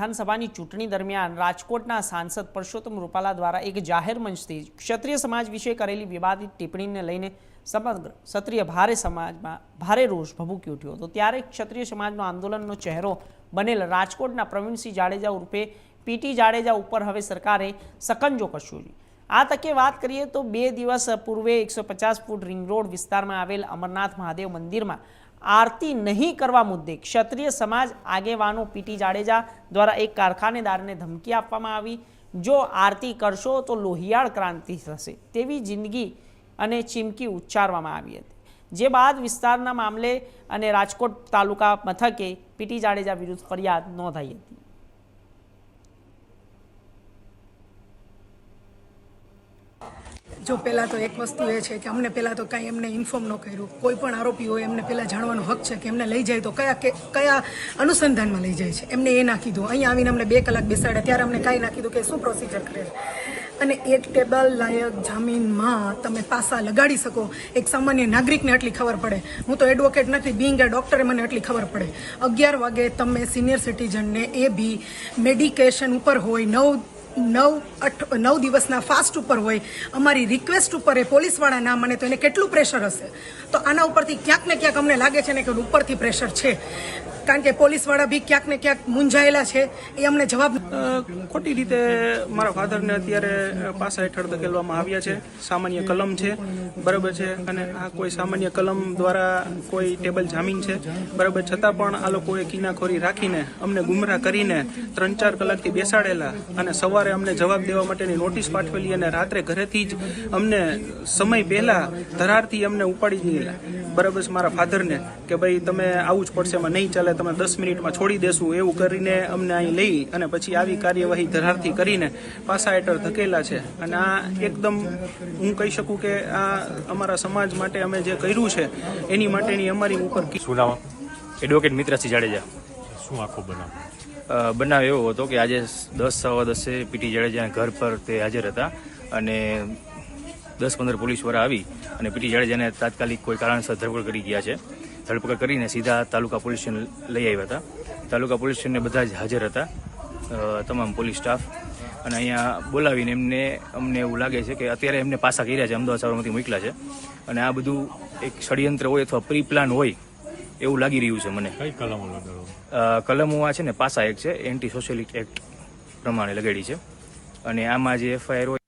વિધાનસભાની ચૂંટણી દરમિયાન રાજકોટના સાંસદ પરસોત્તમ રૂપાલા દ્વારા એક જાહેર મંચથી ક્ષત્રિય સમાજ વિશે કરેલી વિવાદિત ટિપ્પણીને લઈને સમગ્ર ક્ષત્રિય ભારે સમાજમાં ભારે રોષ ભભૂકી ઉઠ્યો હતો. ત્યારે ક્ષત્રિય સમાજનો આંદોલનનો ચહેરો બનેલ રાજકોટના પ્રવીણસિંહ જાડેજા ઉર્ફે પીટી જાડેજા ઉપર હવે સરકારે સકંજો કસ્યો આ તકે વાત કરીએ તો બે દિવસ પૂર્વે એકસો પચાસ ફૂટ રિંગ રોડ વિસ્તારમાં આવેલ અમરનાથ મહાદેવ મંદિરમાં આરતી નહીં કરવા મુદ્દે ક્ષત્રિય સમાજ આગેવાનો પીટી જાડેજા દ્વારા એક કારખાનેદારને ધમકી આપવામાં આવી. જો આરતી કરશો તો લોહિયાળ ક્રાંતિ થશે તેવી જિંદગી અને ચીમકી ઉચ્ચારવામાં આવી હતી. જે બાદ વિસ્તારના મામલે અને રાજકોટ તાલુકા મથકે પીટી જાડેજા વિરુદ્ધ ફરિયાદ નોંધાઈ હતી. જો પહેલાં તો એક વસ્તુ એ છે કે અમને પહેલાં તો કાંઈ એમને ઇન્ફોર્મ ન કર્યું. કોઈ પણ આરોપી હોય એમને પહેલાં જાણવાનો હક છે કે એમને લઈ જાય તો કયા કે, કયા અનુસંધાનમાં લઈ જાય છે. એમને એ નાખી દો અહીંયા આવીને અમને બે કલાક બેસાડ્યા. ત્યારે અમને કાંઈ નાખી દો કે શું પ્રોસિજર કરે અને એક ટેબલ લાયક જામીનમાં તમે પાસા લગાડી શકો. એક સામાન્ય નાગરિકને આટલી ખબર પડે. હું તો એડવોકેટ નથી બિંગ એ ડૉક્ટરે મને આટલી ખબર પડે. અગિયાર વાગે તમે સિનિયર સિટીઝનને એ બી મેડિકેશન ઉપર હોય, નવ નવ અઠ નવ દિવસના ફાસ્ટ ઉપર હોય, અમારી રિક્વેસ્ટ ઉપર એ પોલીસવાળા ના મને તો એને કેટલું પ્રેશર હશે? તો આના ઉપરથી ક્યાંક ને ક્યાંક અમને લાગે છે ને કે ઉપરથી પ્રેશર છે. કારણ કે પોલીસવાળા બી ક્યાંક ને ક્યાંક મૂંઝાયેલા છે, એ અમને જવાબ ખોટી રીતે મારા ફાધરને અત્યારે પાસા હેઠળ ધકેલવામાં આવ્યા છે. સામાન્ય કલમ છે, બરાબર છે, અને આ કોઈ સામાન્ય કલમ દ્વારા કોઈ ટેબલ જામીન છે. બરાબર, છતાં પણ આ લોકોએ કિનાખોરી રાખીને, અમને ગુમરાહ કરીને ત્રણ ચાર કલાકથી બેસાડેલા અને સવારે અમને જવાબ દેવા માટેની નોટિસ પાઠવેલી અને રાત્રે ઘરેથી જ અમને સમય પહેલા ધરારથી અમને ઉપાડી દીધેલા. બરાબર છે મારા ફાધરને કે ભાઈ તમે આવું જ પડશે, એમાં નહીં ચાલે તમે દસ મિનિટમાં છોડી દેશું એવું કરીને અમને અહીં લઈ અને પછી આવી કાર્યવાહી ધરારથી કરીને પાસા હેઠળ ધકેલા છે. અને આ એકદમ હું કહી શકું કે આ અમારા સમાજ માટે અમે જે કર્યું છે એની માટેની અમારી ઉપર નામ? એડવોકેટ મિત્રસિંહ જાડેજા. શું આખો બનાવ? બનાવ એવો હતો કે આજે દસ સવા દસે પીટી જાડેજાના ઘર પર તે હાજર હતા અને દસ પંદર પોલીસવાળા આવી અને પીટી જાડેજાને તાત્કાલિક કોઈ કારણસર ધરપકડ કરી ગયા છે. ધરપકડ કરીને સીધા તાલુકા પોલીસ સ્ટેશન લઈ આવ્યા હતા. તાલુકા પોલીસ સ્ટેશનને બધા જ હાજર હતા તમામ પોલીસ સ્ટાફ. અને અહીંયા બોલાવીને એમને અમને એવું લાગે છે કે અત્યારે એમને પાસા કર્યા છે અમદાવાદ સાબરમતી મોકલા છે. અને આ બધું એક ષડયંત્ર હોય અથવા પ્રી પ્લાન હોય એવું લાગી રહ્યું છે મને. કઈ કલમો કલમો આ છે ને પાસા એક છે એન્ટી સોશિયલિસ્ટ એક્ટ પ્રમાણે લગાડી છે. અને આમાં જે એફઆઈઆર હોય